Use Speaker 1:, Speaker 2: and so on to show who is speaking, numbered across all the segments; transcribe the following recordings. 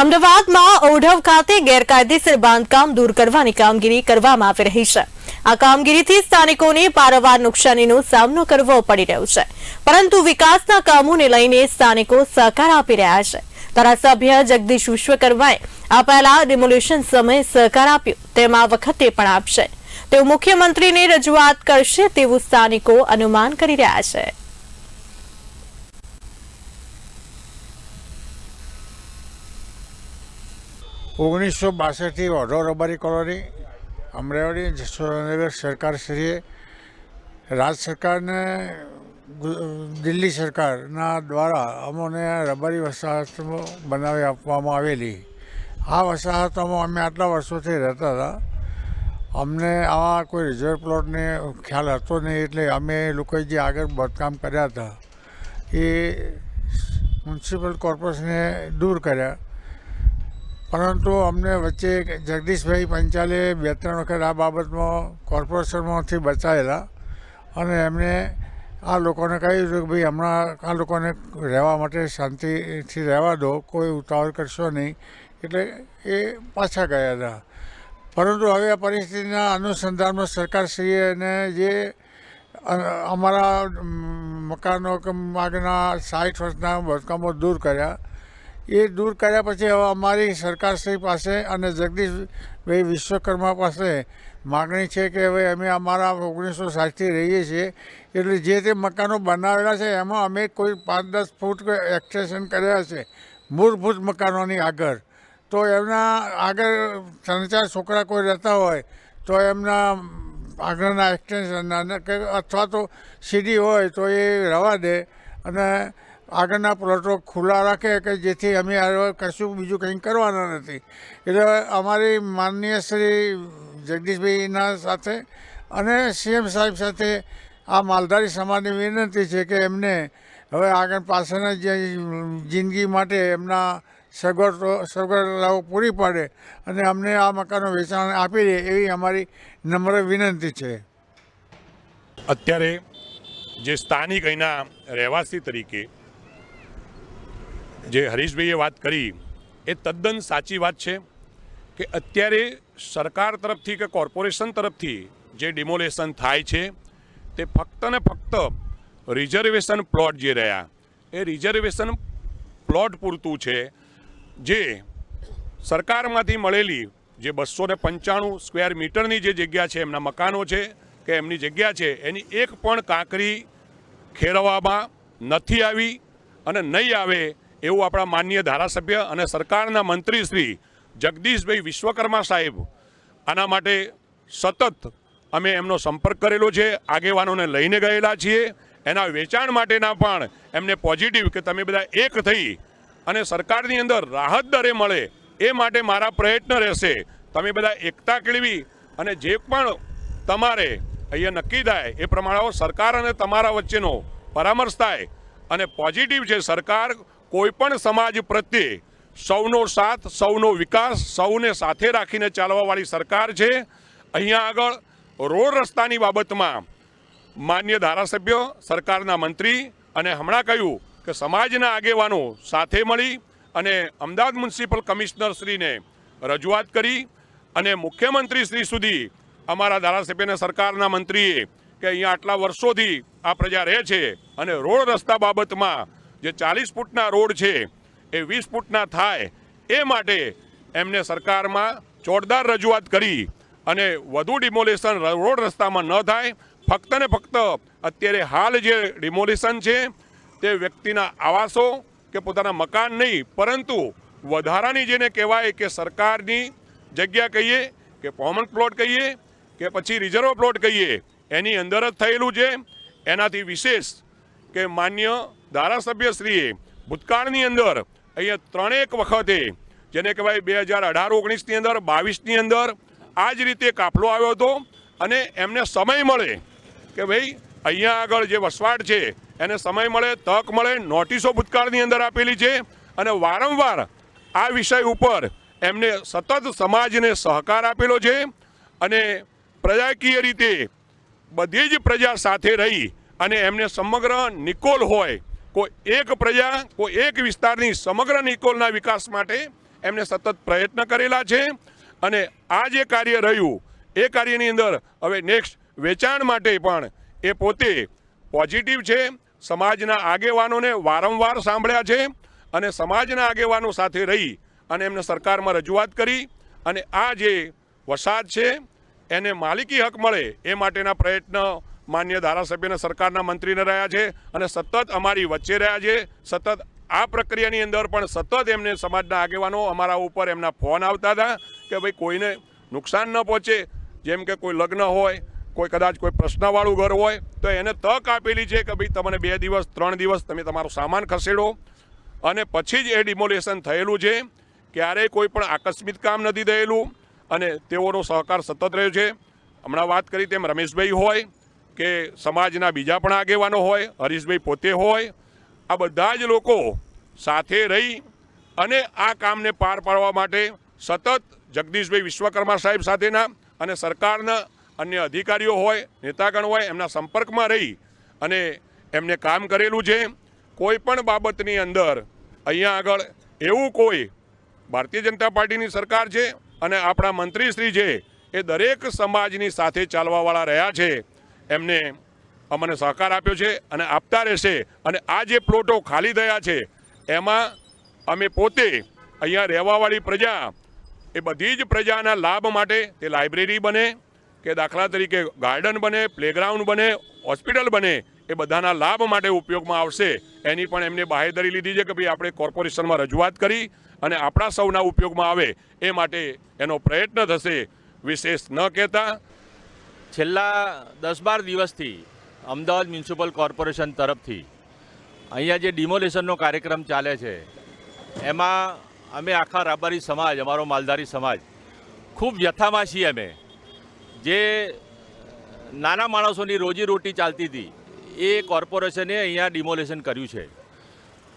Speaker 1: અમદાવાદમાં ઓઢવ ખાતે ગેરકાયદેસર બાંધકામ દૂર કરવાની કામગીરી કરવામાં આવી રહી છે. આ કામગીરીથી સ્થાનિકોને પારવાર નુકસાનીનો સામનો કરવો પડી રહ્યો છે. પરંતુ વિકાસના કામોને લઈને સ્થાનિકો સહકાર આપી રહ્યા છે. ધારાસભ્ય જગદીશ વિશ્વકર્માએ આ પહેલા ડિમોલ્યુશન સમયે સહકાર આપ્યો. તેમ વખતે પણ આપશે. તેઓ મુખ્યમંત્રીને રજૂઆત કરશે તેવું સ્થાનિકો અનુમાન કરી રહ્યા છે.
Speaker 2: ઓગણીસો બાસઠથી ઓઢો રબારી કોલોની. અમરેવાડી જશોદાનગર સરકારશ્રીએ રાજ સરકારને દિલ્હી સરકારના દ્વારા અમોને રબારી વસાહતો બનાવી આપવામાં આવેલી. આ વસાહતોમાં અમે આટલા વર્ષોથી રહેતા હતા. અમને આવા કોઈ રિઝર્વ પ્લોટને ખ્યાલ હતો નહીં એટલે અમે લોકોએ જે આગળ બાંધકામ કર્યા હતા, એ મ્યુનિસિપલ કોર્પોરેશને દૂર કર્યા. પરંતુ અમને વચ્ચે જગદીશભાઈ પંચાલે બે ત્રણ વખત આ બાબતમાં કોર્પોરેશનમાંથી બચાવેલા અને એમને આ લોકોને કહ્યું હતું કે ભાઈ હમણાં આ લોકોને રહેવા માટે શાંતિથી રહેવા દો, કોઈ ઉતાવળ કરશો નહીં. એટલે એ પાછા ગયા હતા. પરંતુ હવે આ પરિસ્થિતિના અનુસંધાનમાં સરકારશ્રીએ એને જે અમારા મકાનો કે આગળના સાઠ વર્ષના બાંધકામો દૂર કર્યા એ દૂર કર્યા પછી હવે અમારી સરકારશ્રી પાસે અને જગદીશભાઈ વિશ્વકર્મા પાસે માગણી છે કે હવે અમે અમારા ઓગણીસો સાઠથી રહીએ છીએ. એટલે જે તે મકાનો બનાવેલા છે, એમાં અમે કોઈ પાંચ દસ ફૂટ એક્સટેન્શન કર્યા છે, મૂળભૂત મકાનોની આગળ. તો એમના આગળ ત્રણ ચાર છોકરા કોઈ રહેતા હોય, તો એમના આગળના એક્સટેન્શન કે અથવા તો સીડી હોય તો એ રવા દે. અને આગળના પ્લોટો ખુલ્લા રાખે કે જેથી અમે કશું બીજું કંઈ કરવાના નથી. એટલે અમારી માનનીય શ્રી જગદીશભાઈના સાથે અને સીએમ સાહેબ સાથે આ માલધારી સમાજની વિનંતી છે કે એમને હવે આગળ પાછળના જે જિંદગી માટે એમના સગવડો સગવડતાઓ પૂરી પાડે અને અમને આ મકાનો વેચાણ આપી દે એવી અમારી નમ્ર વિનંતી છે.
Speaker 3: અત્યારે જે સ્થાનિક અહીંના રહેવાસી તરીકે જે હરીશભાઈએ વાત કરી, એ તદ્દન સાચી વાત છે કે અત્યારે સરકાર તરફથી કે કોર્પોરેશન તરફથી જે ડિમોલેશન થાય છે, તે ફક્ત ને ફક્ત રિઝર્વેશન પ્લોટ જે રહ્યા, એ રિઝર્વેશન પ્લોટ પૂરતું છે, જે સરકારમાંથી મળેલી જે બસો ને પંચાણું સ્ક્વેર મીટરની જે જગ્યા છે, એમના મકાનો છે કે એમની જગ્યા છે, એની એક પણ કાંકરી ખેરવામાં નથી આવી અને નહીં આવે એવું આપણા માનનીય ધારાસભ્ય અને સરકારના મંત્રી શ્રી જગદીશભાઈ વિશ્વકર્મા સાહેબ આના માટે સતત અમે એમનો સંપર્ક કરેલો છે, આગેવાનોને લઈને ગયેલા છીએ. એના વેચાણ માટેના પણ એમને પોઝિટિવ કે તમે બધા એક થઈ અને સરકારની અંદર રાહત દરે મળે એ માટે મારા પ્રયત્ન રહેશે. તમે બધા એકતા કેળવી અને જે પણ તમારે અહીંયા નક્કી થાય એ પ્રમાણે સરકાર અને તમારા વચ્ચેનો પરામર્શ થાય અને પોઝિટિવ છે સરકાર કોઈ પણ સમાજ પ્રત્યે સૌનો સાથ, સૌનો વિકાસ, સૌને સાથે રાખીને ચાલવાવાળી સરકાર છે. અહીંયા આગળ રોડ રસ્તાની બાબતમાં માન્ય ધારાસભ્ય, સરકારના મંત્રી અને હમણાં કહ્યું કે સમાજના આગેવાનો સાથે મળી અને અમદાવાદ મ્યુનિસિપલ કમિશનર શ્રીને રજૂઆત કરી અને મુખ્યમંત્રી શ્રી સુધી અમારા ધારાસભ્યને સરકારના મંત્રીએ કે અહીંયા આટલા વર્ષોથી આ પ્રજા રહે છે અને રોડ રસ્તા બાબતમાં જે ચાલીસ ફૂટના રોડ છે, એ વીસ ફૂટના થાય, એ માટે એમને સરકારમાં જોરદાર રજૂઆત કરી અને વધુ ડિમોલેશન રોડ રસ્તામાં ન થાય. ફક્ત ને ફક્ત અત્યારે હાલ જે ડિમોલેશન છે, તે વ્યક્તિના આવાસો કે પોતાના મકાન નહીં, પરંતુ વધારાની જેને કહેવાય કે સરકારની જગ્યા કહીએ, કે કોમન પ્લોટ કહીએ, કે પછી રિઝર્વ પ્લોટ કહીએ, એની અંદર જ થયેલું છે. એનાથી વિશેષ કે માન્ય ધારાસભ્યશ્રીએ ભૂતકાળની અંદર અહીંયા ત્રણેક વખતે, જેને કહેવાય બે હજાર અઢાર ઓગણીસની અંદર, બાવીસની અંદર, આ જ રીતે કાફલો આવ્યો હતો અને એમને સમય મળે કે ભાઈ અહીંયા આગળ જે વસવાટ છે, એને સમય મળે, તક મળે, નોટિસો ભૂતકાળની અંદર આપેલી છે અને વારંવાર આ વિષય ઉપર એમને સતત સમાજને સહકાર આપેલો છે અને પ્રજાકીય રીતે બધી જ પ્રજા સાથે રહી અને એમને સમગ્ર નિકોલ હોય કોઈ એક પ્રજા, કોઈ એક વિસ્તારની સમગ્ર નિકોલના વિકાસ માટે એમને સતત પ્રયત્ન કરેલા છે અને આ જે કાર્ય રહ્યું, એ કાર્યની અંદર હવે નેક્સ્ટ વેચાણ માટે પણ એ પોતે પોઝિટિવ છે. સમાજના આગેવાનોને વારંવાર સાંભળ્યા છે અને સમાજના આગેવાનો સાથે રહી અને એમને સરકારમાં રજૂઆત કરી અને આ જે વસાદ છે, એને માલિકી હક મળે એ માટેના પ્રયત્ન માન્ય ધારાસભ્યને સરકારના મંત્રીને રહ્યા છે અને સતત અમારી વચ્ચે રહ્યા છે. સતત આ પ્રક્રિયાની અંદર પણ સતત એમને સમાજના આગેવાનો અમારા ઉપર એમના ફોન આવતા હતા કે ભાઈ કોઈને નુકસાન ન પહોંચે, જેમ કે કોઈ લગ્ન હોય, કોઈ કદાચ કોઈ પ્રશ્નવાળું ઘર હોય, તો એને તક આપેલી છે કે ભાઈ તમને બે દિવસ, ત્રણ દિવસ તમે તમારો સામાન ખસેડો. અને પછી જ એ ડિમોલેશન થયેલું છે. ક્યારેય કોઈ પણ આકસ્મિક કામ નથી થયેલું અને તેઓનો સહકાર સતત રહ્યો છે. હમણાં વાત કરી તેમ રમેશભાઈ હોય કે સમાજના બીજા પણ આગેવાનો હોય, હરીશભાઈ પોતે હોય, આ બધા જ લોકો સાથે રહી અને આ કામને પાર પાડવા માટે સતત જગદીશભાઈ વિશ્વકર્મા સાહેબ સાથેના અને સરકારના અન્ય અધિકારીઓ હોય, નેતાગણ હોય, એમના સંપર્કમાં રહી અને એમને કામ કરેલું છે. કોઈ પણ બાબતની અંદર અહીંયા આગળ એવું કોઈ ભારતીય જનતા પાર્ટીની સરકાર છે અને આપણા મંત્રીશ્રી છે એ દરેક સમાજની સાથે ચાલવાવાળા રહ્યા છે. એમને અમને સહકાર આપ્યો છે અને આપતા રહેશે. અને આ જે પ્લોટો ખાલી થયા છે, એમાં અમે પોતે અહીંયા રહેવાવાળી પ્રજા, એ બધી જ પ્રજાના લાભ માટે તે લાઇબ્રેરી બને, કે દાખલા તરીકે ગાર્ડન બને, પ્લેગ્રાઉન્ડ બને, હોસ્પિટલ બને, એ બધાના લાભ માટે ઉપયોગમાં આવશે. એની પણ એમને બાહેધરી લીધી છે કે ભાઈ આપણે કોર્પોરેશનમાં રજૂઆત કરી અને આપણા સૌના ઉપયોગમાં આવે, એ માટે એનો પ્રયત્ન થશે. વિશેષ ન કહેતા
Speaker 4: છેલ્લા દસ બાર દિવસથી અમદાવાદ મ્યુનિસિપલ કોર્પોરેશન તરફથી અહીંયા જે ડિમોલેશનનો કાર્યક્રમ ચાલે છે, એમાં અમે આખા રાબારી સમાજ, અમારો માલધારી સમાજ, ખૂબ વ્યથામાં છીએ અમે. જે નાના માણસોની રોજીરોટી ચાલતી હતી, એ કોર્પોરેશને અહીંયા ડિમોલેશન કર્યું છે.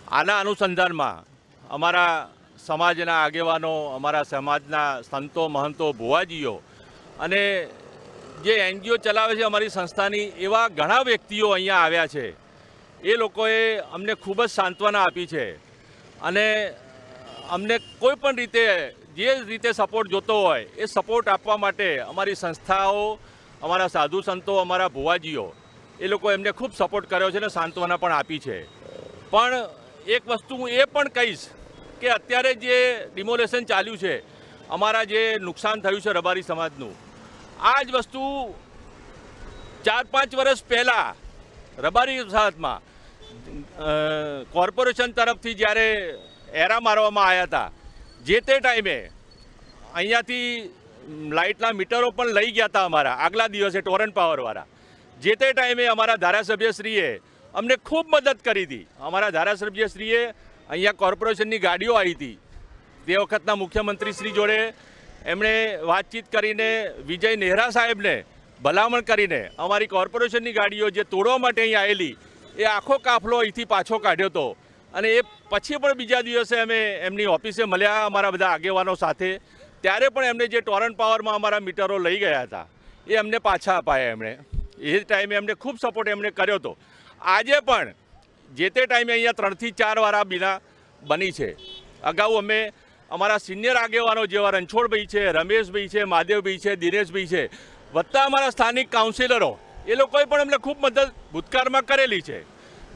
Speaker 4: આના અનુસંધાનમાં અમારા સમાજના આગેવાનો, અમારા સમાજના સંતો, મહંતો, ભુવાજીઓ અને જે એનજીઓ ચલાવે છે અમારી સંસ્થાની, એવા ઘણા વ્યક્તિઓ અહીંયા આવ્યા છે. એ લોકોએ અમને ખૂબ જ સાંત્વના આપી છે. અને અમને કોઈ પણ રીતે, જે રીતે સપોર્ટ જોતો હોય, એ સપોર્ટ આપવા માટે અમારી સંસ્થાઓ, અમારા સાધુ સંતો, અમારા ભુવાજીઓ, એ લોકો એમને ખૂબ સપોર્ટ કર્યો છે અને સાંત્વના પણ આપી છે. પણ એક વસ્તુ હું એ પણ કહીશ કે અત્યારે જે ડિમોલેશન ચાલ્યું છે, અમારા જે નુકસાન થયું છે રબારી સમાજનું આ જ વસ્તુ ચાર પાંચ વર્ષ પહેલાં રબારી વસાહતમાં કોર્પોરેશન તરફથી જ્યારે એરા મારવામાં આવ્યા હતા, જે તે ટાઈમે અહીંયાથી લાઇટના મીટરો પણ લઈ ગયા હતા અમારા, આગલા દિવસે ટોરન્ટ પાવરવાળા જે તે ટાઈમે અમારા ધારાસભ્યશ્રીએ અમને ખૂબ મદદ કરી હતી. અમારા ધારાસભ્યશ્રીએ અહીંયા કોર્પોરેશનની ગાડીઓ આવી હતી. તે વખતના મુખ્યમંત્રી શ્રી જોડે એમણે વાતચીત કરીને વિજય નેહરા સાહેબને ભલામણ કરીને અમારી કોર્પોરેશનની ગાડીઓ જે તોડવા માટે અહીં આવેલી, એ આખો કાફલો અહીંથી પાછો કાઢ્યો હતો. અને એ પછી પણ બીજા દિવસે અમે એમની ઓફિસે મળ્યા અમારા બધા આગેવાનો સાથે. ત્યારે પણ એમને જે ટોરન્ટ પાવરમાં અમારા મીટરો લઈ ગયા હતા, એ અમને પાછા અપાયા એમણે. એ ટાઈમે એમને ખૂબ સપોર્ટ એમણે કર્યો હતો. આજે પણ જે તે ટાઈમે અહીંયા ત્રણથી ચાર વાર આ બીના બની છે. અગાઉ અમે અમારા સિનિયર આગેવાનો જેવા રણછોડભાઈ છે, રમેશભાઈ છે, મહાદેવભાઈ છે, દિનેશભાઈ છે, વત્તા અમારા સ્થાનિક કાઉન્સિલરો એ લોકોએ પણ અમને ખૂબ મદદ ભૂતકાળમાં કરેલી છે.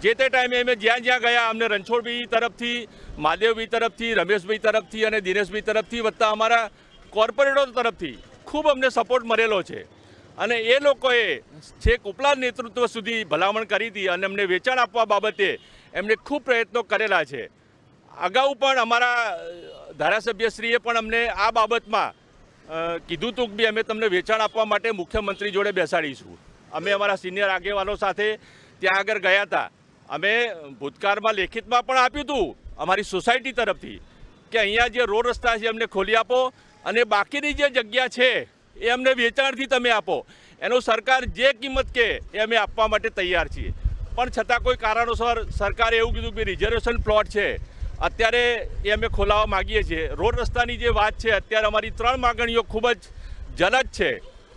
Speaker 4: જે તે ટાઈમે અમે જ્યાં જ્યાં ગયા, અમને રણછોડભાઈ તરફથી, મહાદેવભાઈ તરફથી, રમેશભાઈ તરફથી અને દિનેશભાઈ તરફથી, વત્તા અમારા કોર્પોરેટરો તરફથી ખૂબ અમને સપોર્ટ મળેલો છે. અને એ લોકોએ છેક ઉપલા નેતૃત્વ સુધી ભલામણ કરી હતી અને અમને વેચાણ આપવા બાબતે એમણે ખૂબ પ્રયત્નો કરેલા છે. અગાઉ પણ અમારા ધારાસભ્યશ્રીએ પણ અમને આ બાબતમાં કીધું હતું કે અમે તમને વેચાણ આપવા માટે મુખ્યમંત્રી જોડે બેસાડીશું. અમે અમારા સિનિયર આગેવાનો સાથે ત્યાં આગળ ગયા હતા. અમે ભૂતકાળમાં લેખિતમાં પણ આપ્યું હતું અમારી સોસાયટી તરફથી, કે અહીંયા જે રોડ રસ્તા છે અમને ખોલી આપો અને બાકીની જે જગ્યા છે એ અમને વેચાણથી તમે આપો. એનો સરકાર જે કિંમત કે એ અમે આપવા માટે તૈયાર છીએ. પણ છતાં કોઈ કારણોસર સરકારે એવું કીધું કે રિઝર્વેશન પ્લોટ છે અત્યારે એ અમે ખોલાવવા માગીએ છીએ. રોડ રસ્તાની જે વાત છે, અત્યારે અમારી ત્રણ માગણીઓ ખૂબ જ જલદ છે.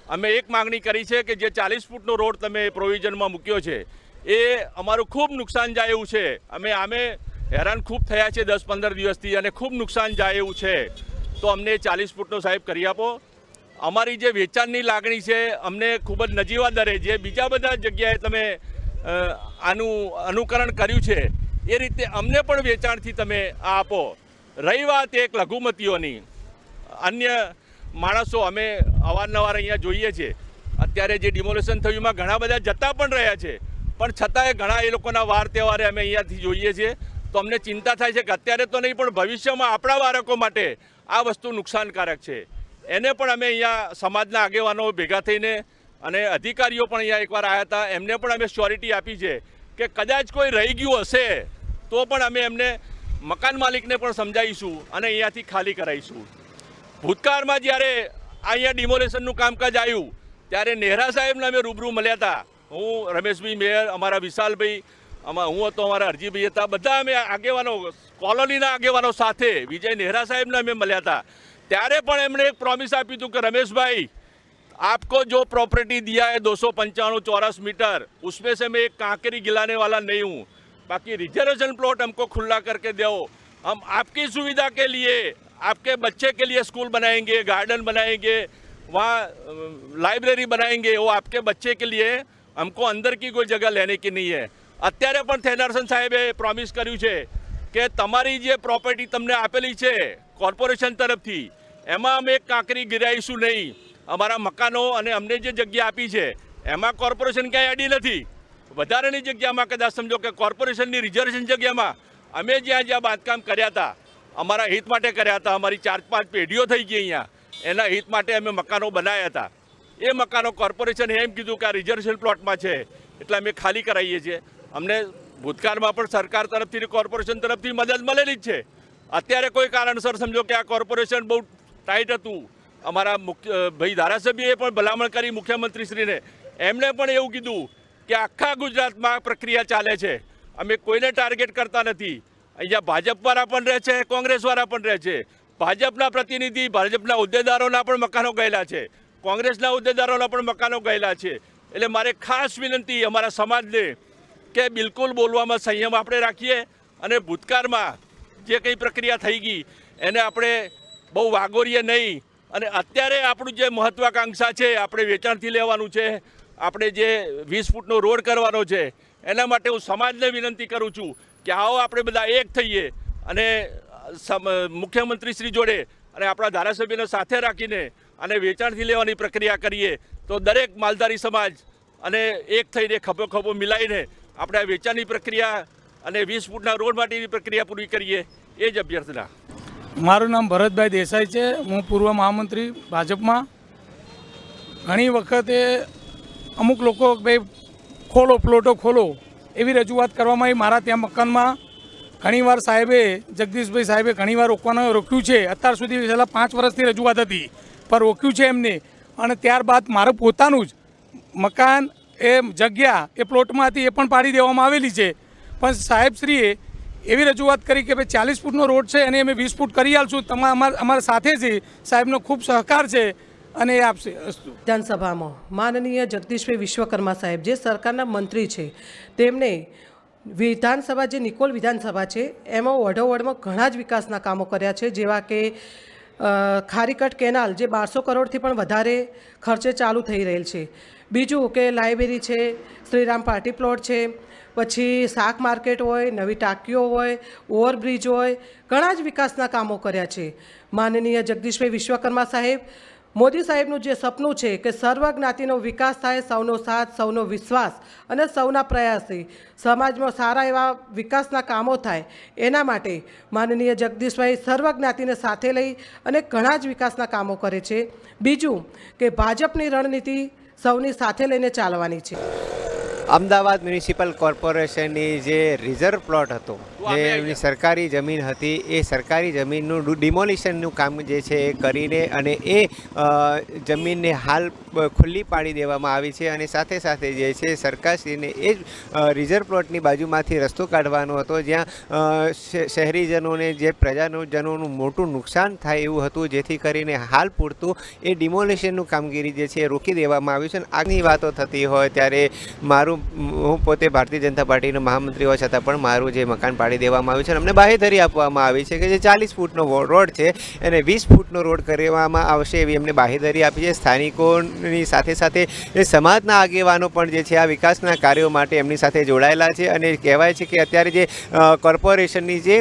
Speaker 4: અમે એક માગણી કરી છે કે જે ચાલીસ ફૂટનો રોડ તમે પ્રોવિઝનમાં મૂક્યો છે, એ અમારું ખૂબ નુકસાન જાય એવું છે. અમે આમે હેરાન ખૂબ થયા છે દસ પંદર દિવસથી અને ખૂબ નુકસાન જાય એવું છે. તો અમને ચાલીસ ફૂટનો સાહેબ કરી આપો. અમારી જે વેચાણની લાગણી છે, અમને ખૂબ જ નજીવા દરે જે બીજા બધા જગ્યાએ તમે આનું અનુકરણ કર્યું છે એ રીતે અમને પણ વેચાણથી તમે આ આપો. રહી વાત એક લઘુમતીઓની. અન્ય માણસો અમે અવારનવાર અહીંયા જોઈએ છીએ અત્યારે જે ડિમોલેશન થયું એમાં ઘણા બધા જતા પણ રહ્યા છે. પણ છતાંય ઘણા એ લોકોના વાર તહેવારે અમે અહીંયાથી જોઈએ છીએ તો અમને ચિંતા થાય છે કે અત્યારે તો નહીં, પણ ભવિષ્યમાં આપણા બાળકો માટે આ વસ્તુ નુકસાનકારક છે. એને પણ અમે અહીંયા સમાજના આગેવાનો ભેગા થઈને અને અધિકારીઓ પણ અહીંયા એકવાર આવ્યા હતા. એમને પણ અમે શ્યોરિટી આપી છે કે કદાચ કોઈ રહી ગયું હશે તો પણ અમે એમને મકાન માલિકને પણ સમજાવીશું અને અહીંયાથી ખાલી કરાવીશું ભૂતકાળમાં જ્યારે અહીંયા ડિમોલેશનનું કામકાજ આવ્યું ત્યારે નેહરા સાહેબને અમે રૂબરૂ મળ્યા હતા હું રમેશભાઈ મેયર અમારા વિશાલભાઈ અમા હું હતો અમારા અરજીભાઈ હતા બધા અમે આગેવાનો કોલોનીના આગેવાનો સાથે વિજય નેહરા સાહેબને અમે મળ્યા હતા ત્યારે પણ એમણે એક પ્રોમિસ આપ્યું હતું કે રમેશભાઈ आपको जो प्रॉपर्टी दिया है दो सौ पंचानवे चौरस मीटर उसमें से मैं एक कांकरी गिलाने वाला नहीं हूँ बाकी रिजर्वेशन प्लॉट हमको खुला करके दो हम आपकी सुविधा के लिए आपके बच्चे के लिए स्कूल बनाएंगे गार्डन बनाएंगे वहाँ अ, लाइब्रेरी बनाएंगे वो आपके बच्चे के लिए हमको अंदर की कोई जगह लेने की नहीं है અત્યારે પણ થેનારસન સાહેબે પ્રોમિસ કર્યું છે કે તમારી જે પ્રોપર્ટી તમને આપેલી છે કોર્પોરેશન તરફથી એમાં અમે એક કાંકરી ગિરાઈશું નહીં અમારા મકાનો અને અમને જે જગ્યા આપી છે એમાં કોર્પોરેશન ક્યાંય અડી નથી વધારાની જગ્યામાં કદાચ સમજો કે કોર્પોરેશનની રિઝર્વેશન જગ્યામાં અમે જ્યાં જ્યાં બાંધકામ કર્યા હતા, અમારા હિત માટે કર્યા હતા, અમારી ચાર પાંચ પેઢીઓ થઈ ગઈ અહીંયા, એના હિત માટે અમે મકાનો બનાવ્યા હતા. એ મકાનો કોર્પોરેશને એમ કીધું કે આ રિઝર્વેશન પ્લોટમાં છે, એટલે અમે ખાલી કરાવીએ છીએ. અમને ભૂતકાળમાં પણ સરકાર તરફથી કોર્પોરેશન તરફથી મદદ મળેલી જ છે. અત્યારે કોઈ કારણસર સમજો કે આ કોર્પોરેશન બહુ ટાઈટ હતું. અમારા મુખ્ય ભાઈ ધારાસભ્યએ પણ ભલામણ કરી મુખ્યમંત્રીશ્રીને. એમણે પણ એવું કીધું કે આખા ગુજરાતમાં પ્રક્રિયા ચાલે છે. અમે કોઈને ટાર્ગેટ કરતા નથી. અહીંયા ભાજપવાળા પણ રહે છે કોંગ્રેસવાળા પણ રહે છે. ભાજપના પ્રતિનિધિ, ભાજપના હોદ્દેદારોના પણ મકાનો ગયેલા છે. કોંગ્રેસના હોદ્દેદારોના પણ મકાનો ગયેલા છે. એટલે મારે ખાસ વિનંતી અમારા સમાજને કે બિલકુલ બોલવામાં સંયમ આપણે રાખીએ અને ભૂતકાળમાં જે કંઈ પ્રક્રિયા થઈ ગઈ, એને આપણે બહુ વાગોરીએ નહીં. અને અત્યારે આપણું જે મહત્વાકાંક્ષા છે, આપણે વેચાણથી લેવાનું છે આપણે જે વીસ ફૂટનો રોડ કરવાનો છે, એના માટે હું સમાજને વિનંતી કરું છું કે આવો આપણે બધા એક થઈએ અને મુખ્યમંત્રી શ્રી જોડે અને આપણા ધારાસભ્યને સાથે રાખીને અને વેચાણથી લેવાની પ્રક્રિયા કરીએ તો દરેક માલધારી સમાજ અને એક થઈને ખભો ખભો મિલાઈને આપણે આ વેચાણની પ્રક્રિયા અને વીસ ફૂટના રોડ માટેની પ્રક્રિયા પૂરી કરીએ, એ જ અભ્યર્થના.
Speaker 5: મારું નામ ભરતભાઈ દેસાઈ છે. હું પૂર્વ મહામંત્રી ભાજપમાં ઘણી વખતે અમુક લોકો ભાઈ ખોલો, પ્લોટો ખોલો એવી રજૂઆત કરવામાં આવી. મારા ત્યાં મકાનમાં ઘણીવાર સાહેબે, જગદીશભાઈ સાહેબે ઘણીવાર રોકવાનું રોક્યું છે. અત્યાર સુધી છેલ્લા પાંચ વર્ષથી રજૂઆત હતી, પણ રોક્યું છે એમને. અને ત્યારબાદ મારું પોતાનું જ મકાન, એ જગ્યા, એ પ્લોટમાં હતી એ પણ પાડી દેવામાં આવેલી છે. પણ સાહેબશ્રીએ એવી રજૂઆત કરી કે ભાઈ ચાલીસ ફૂટનો રોડ છે અને અમે વીસ ફૂટ કરી આલશું. તમારા, અમારા અમારા સાથે છે સાહેબનો ખૂબ સહકાર છે. અને એ આપશે અસ્તુ.
Speaker 6: વિધાનસભામાં માનનીય જગદીશભાઈ વિશ્વકર્મા સાહેબ, જે સરકારના મંત્રી છે તેમણે વિધાનસભા જે નિકોલ વિધાનસભા છે, એમાં વઢોવઢમાં ઘણા જ વિકાસના કામો કર્યા છે, જેવા કે ખારીકટ કેનાલ, જે બારસો કરોડથી પણ વધારે ખર્ચે ચાલુ થઈ રહેલ છે. બીજું કે લાઇબ્રેરી છે, શ્રીરામ પાર્ટી પ્લોટ છે, પછી શાક માર્કેટ હોય, નવી ટાંકીઓ હોય, ઓવરબ્રિજ હોય, ઘણા જ વિકાસના કામો કર્યા છે. માનનીય જગદીશભાઈ વિશ્વકર્મા સાહેબ મોદી સાહેબનું જે સપનું છે કે સર્વ જ્ઞાતિનો વિકાસ થાય, સૌનો સાથ, સૌનો વિશ્વાસ અને સૌના પ્રયાસથી સમાજમાં સારા એવા વિકાસના કામો થાય, એના માટે માનનીય જગદીશભાઈ સર્વ જ્ઞાતિને સાથે લઈ અને ઘણા જ વિકાસના કામો કરે છે. બીજું કે ભાજપની રણનીતિ સૌની સાથે લઈને ચાલવાની છે.
Speaker 7: અમદાવાદ મ્યુનિસિપલ કોર્પોરેશનની જે રિઝર્વ પ્લોટ હતો જે એમની સરકારી જમીન હતી એ સરકારી જમીનનું ડિમોલિશનનું કામ જે છે એ કરીને અને એ જમીનને હાલ ખુલ્લી પાડી દેવામાં આવી છે અને સાથે સાથે જે છે સરકારશ્રીને એ જ રિઝર્વ પ્લોટની બાજુમાંથી રસ્તો કાઢવાનો હતો જ્યાં શહેરીજનોને જે પ્રજાજનોનું મોટું નુકસાન થાય એવું હતું જેથી કરીને હાલ પૂરતું એ ડિમોલિશનનું કામગીરી જે છે એ રોકી દેવામાં આવ્યું છે અને આગની વાતો થતી હોય ત્યારે મારું હું પોતે ભારતીય જનતા પાર્ટીનો મહામંત્રી હોવા છતાં પણ મારું જે મકાન પાડી દેવામાં આવ્યું છે અને અમને બાહેધરી આપવામાં આવી છે કે જે ચાલીસ ફૂટનો રોડ છે એને વીસ ફૂટનો રોડ કરવામાં આવશે એવી એમને બાહેધરી આપી છે. સ્થાનિકોની સાથે સાથે સમાજના આગેવાનો પણ જે છે આ વિકાસના કાર્યો માટે એમની સાથે જોડાયેલા છે અને કહેવાય છે કે અત્યારે જે કોર્પોરેશનની જે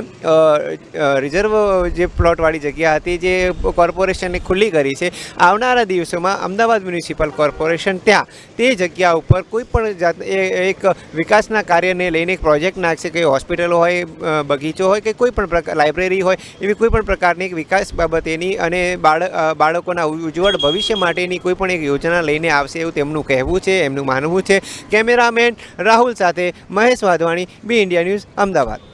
Speaker 7: રિઝર્વ જે પ્લોટવાળી જગ્યા હતી જે કોર્પોરેશનને ખુલ્લી કરી છે, આવનારા દિવસોમાં અમદાવાદ મ્યુનિસિપલ કોર્પોરેશન ત્યાં તે જગ્યા ઉપર કોઈ પણ જાત એ એક વિકાસના કાર્યને લઈને એક પ્રોજેક્ટ નાખશે કે હોસ્પિટલ હોય બગીચો હોય કે કોઈ પણ પ્રકાર લાઇબ્રેરી હોય, એવી કોઈ પણ પ્રકારની વિકાસ બાબતેની અને બાળ બાળકોના ઉજ્જવળ ભવિષ્ય માટેની કોઈ પણ એક યોજના લઈને આવશે એવું તેમનું કહેવું છે, એમનું માનવું છે. કેમેરામેન રાહુલ સાથે Mahesh Wadhwani B India news, Ahmedabad.